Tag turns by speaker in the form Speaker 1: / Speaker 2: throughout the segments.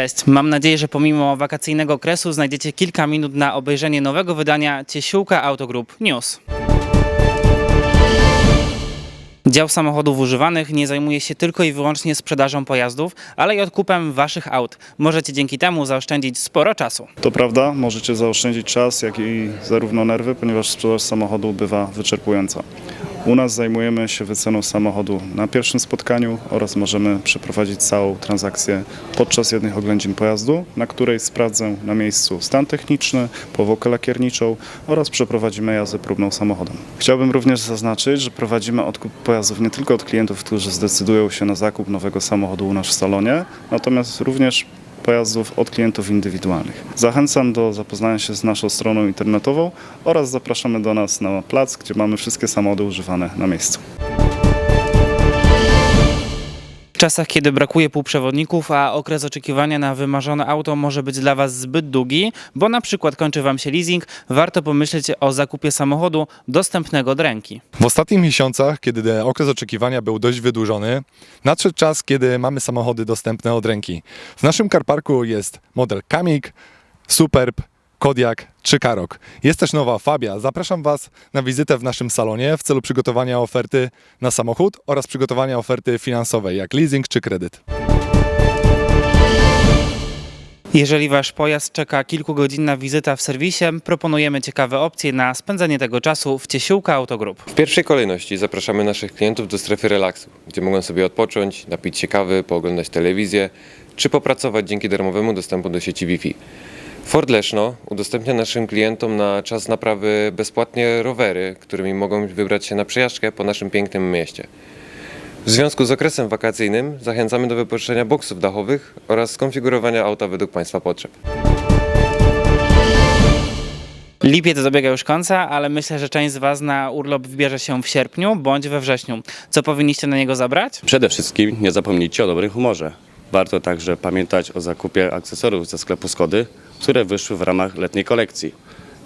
Speaker 1: Cześć, mam nadzieję, że pomimo wakacyjnego okresu znajdziecie kilka minut na obejrzenie nowego wydania Ciesiółka Autogroup News. Dział samochodów używanych nie zajmuje się tylko i wyłącznie sprzedażą pojazdów, ale i odkupem waszych aut. Możecie dzięki temu zaoszczędzić sporo czasu.
Speaker 2: To prawda, możecie zaoszczędzić czas, jak i zarówno nerwy, ponieważ sprzedaż samochodu bywa wyczerpująca. U nas zajmujemy się wyceną samochodu na pierwszym spotkaniu oraz możemy przeprowadzić całą transakcję podczas jednych oględzin pojazdu, na której sprawdzę na miejscu stan techniczny, powłokę lakierniczą oraz przeprowadzimy jazdę próbną samochodem. Chciałbym również zaznaczyć, że prowadzimy odkup pojazdów nie tylko od klientów, którzy zdecydują się na zakup nowego samochodu u nas w salonie, natomiast również pojazdów od klientów indywidualnych. Zachęcam do zapoznania się z naszą stroną internetową oraz zapraszamy do nas na plac, gdzie mamy wszystkie samochody używane na miejscu.
Speaker 1: Czasach, kiedy brakuje półprzewodników, a okres oczekiwania na wymarzone auto może być dla Was zbyt długi, bo na przykład kończy Wam się leasing, warto pomyśleć o zakupie samochodu dostępnego od ręki.
Speaker 3: W ostatnich miesiącach, kiedy okres oczekiwania był dość wydłużony, nadszedł czas, kiedy mamy samochody dostępne od ręki. W naszym karparku jest model Kamik, Superb, Kodiak czy Karok. Jest też nowa Fabia. Zapraszam Was na wizytę w naszym salonie w celu przygotowania oferty na samochód oraz przygotowania oferty finansowej, jak leasing czy kredyt.
Speaker 1: Jeżeli Wasz pojazd czeka kilkugodzinna wizyta w serwisie, proponujemy ciekawe opcje na spędzenie tego czasu w Ciesiółka Autogroup.
Speaker 4: W pierwszej kolejności zapraszamy naszych klientów do strefy relaksu, gdzie mogą sobie odpocząć, napić się kawy, pooglądać telewizję, czy popracować dzięki darmowemu dostępu do sieci Wi-Fi. Ford Leszno udostępnia naszym klientom na czas naprawy bezpłatnie rowery, którymi mogą wybrać się na przejażdżkę po naszym pięknym mieście. W związku z okresem wakacyjnym zachęcamy do wypożyczenia boksów dachowych oraz skonfigurowania auta według Państwa potrzeb.
Speaker 1: Lipiec dobiega już końca, ale myślę, że część z Was na urlop wybierze się w sierpniu bądź we wrześniu. Co powinniście na niego zabrać?
Speaker 5: Przede wszystkim nie zapomnijcie o dobrym humorze. Warto także pamiętać o zakupie akcesoriów ze sklepu Skody, które wyszły w ramach letniej kolekcji.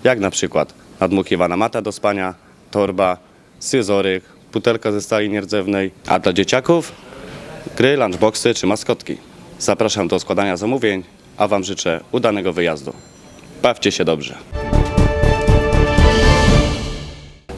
Speaker 5: Jak na przykład nadmuchiwana mata do spania, torba, scyzoryk, butelka ze stali nierdzewnej, a dla dzieciaków gry, lunchboxy czy maskotki. Zapraszam do składania zamówień, a Wam życzę udanego wyjazdu. Bawcie się dobrze.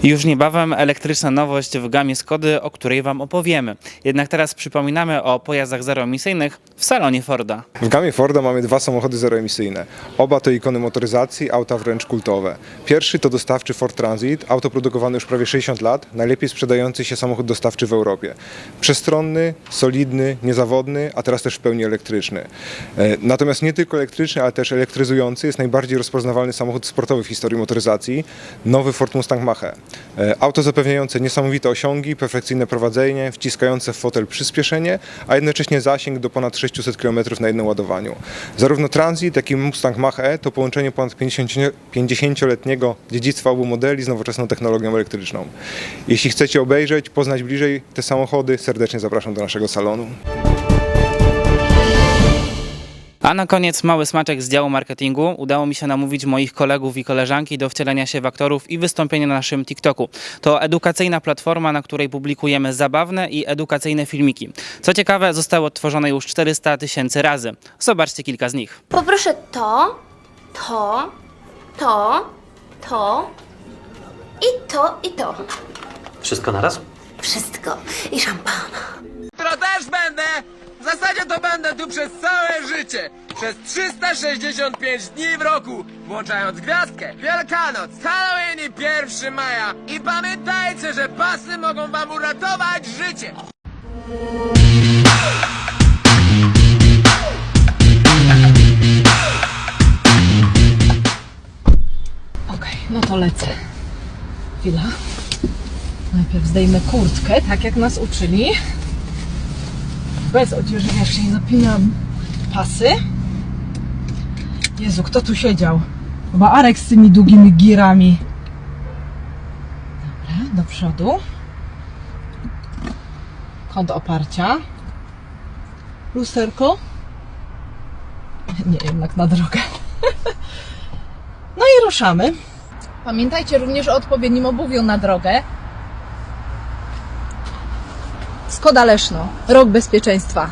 Speaker 1: Już niebawem elektryczna nowość w gamie Skody, o której Wam opowiemy. Jednak teraz przypominamy o pojazdach zeroemisyjnych w salonie Forda.
Speaker 6: W gamie Forda mamy dwa samochody zeroemisyjne. Oba to ikony motoryzacji, auta wręcz kultowe. Pierwszy to dostawczy Ford Transit, auto produkowane już prawie 60 lat, najlepiej sprzedający się samochód dostawczy w Europie. Przestronny, solidny, niezawodny, a teraz też w pełni elektryczny. E, Natomiast nie tylko elektryczny, ale też elektryzujący jest najbardziej rozpoznawalny samochód sportowy w historii motoryzacji, nowy Ford Mustang Mach-E. E, Auto zapewniające niesamowite osiągi, perfekcyjne prowadzenie, wciskające w fotel przyspieszenie, a jednocześnie zasięg do ponad 600 km na jednym ładowaniu. Zarówno Transit, jak i Mustang Mach-E to połączenie ponad 50 50-letniego dziedzictwa obu modeli z nowoczesną technologią elektryczną. Jeśli chcecie obejrzeć, poznać bliżej te samochody, serdecznie zapraszam do naszego salonu.
Speaker 1: A na koniec mały smaczek z działu marketingu. Udało mi się namówić moich kolegów i koleżanki do wcielenia się w aktorów i wystąpienia na naszym TikToku. To edukacyjna platforma, na której publikujemy zabawne i edukacyjne filmiki. Co ciekawe, zostało odtworzone już 400 tysięcy razy. Zobaczcie kilka z nich.
Speaker 7: Poproszę to, to, to, to i to, i to.
Speaker 8: Wszystko naraz?
Speaker 7: Wszystko. I szampana.
Speaker 9: Jutro też będę! W zasadzie to będę tu przez całe życie! Przez 365 dni w roku, włączając gwiazdkę, Wielkanoc, Halloween i 1 maja. I pamiętajcie, że pasy mogą wam uratować życie!
Speaker 10: No to lecę. Chwila. Najpierw zdejmę kurtkę, tak jak nas uczyli. Bez odzieży wierzchniej zapinam pasy. Jezu, kto tu siedział? Chyba Arek z tymi długimi girami. Dobra, do przodu. Kąt oparcia. Lusterko. Nie, jednak na drogę. No i ruszamy. Pamiętajcie również o odpowiednim obuwiu na drogę. Skoda Leszno, rok bezpieczeństwa.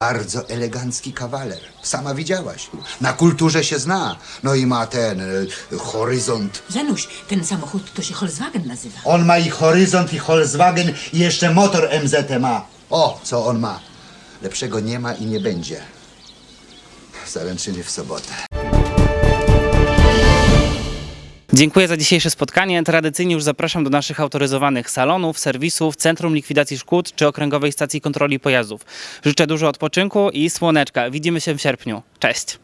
Speaker 8: Bardzo elegancki kawaler. Sama widziałaś. Na kulturze się zna. No i ma ten e, horyzont.
Speaker 11: Zenuś, ten samochód to się Volkswagen nazywa.
Speaker 8: On ma i horyzont, i Volkswagen, i jeszcze motor MZT ma. O, co on ma. Lepszego nie ma i nie będzie. Zaręczyny w sobotę.
Speaker 1: Dziękuję za dzisiejsze spotkanie. Tradycyjnie już zapraszam do naszych autoryzowanych salonów, serwisów, Centrum Likwidacji Szkód czy Okręgowej Stacji Kontroli Pojazdów. Życzę dużo odpoczynku i słoneczka. Widzimy się w sierpniu. Cześć!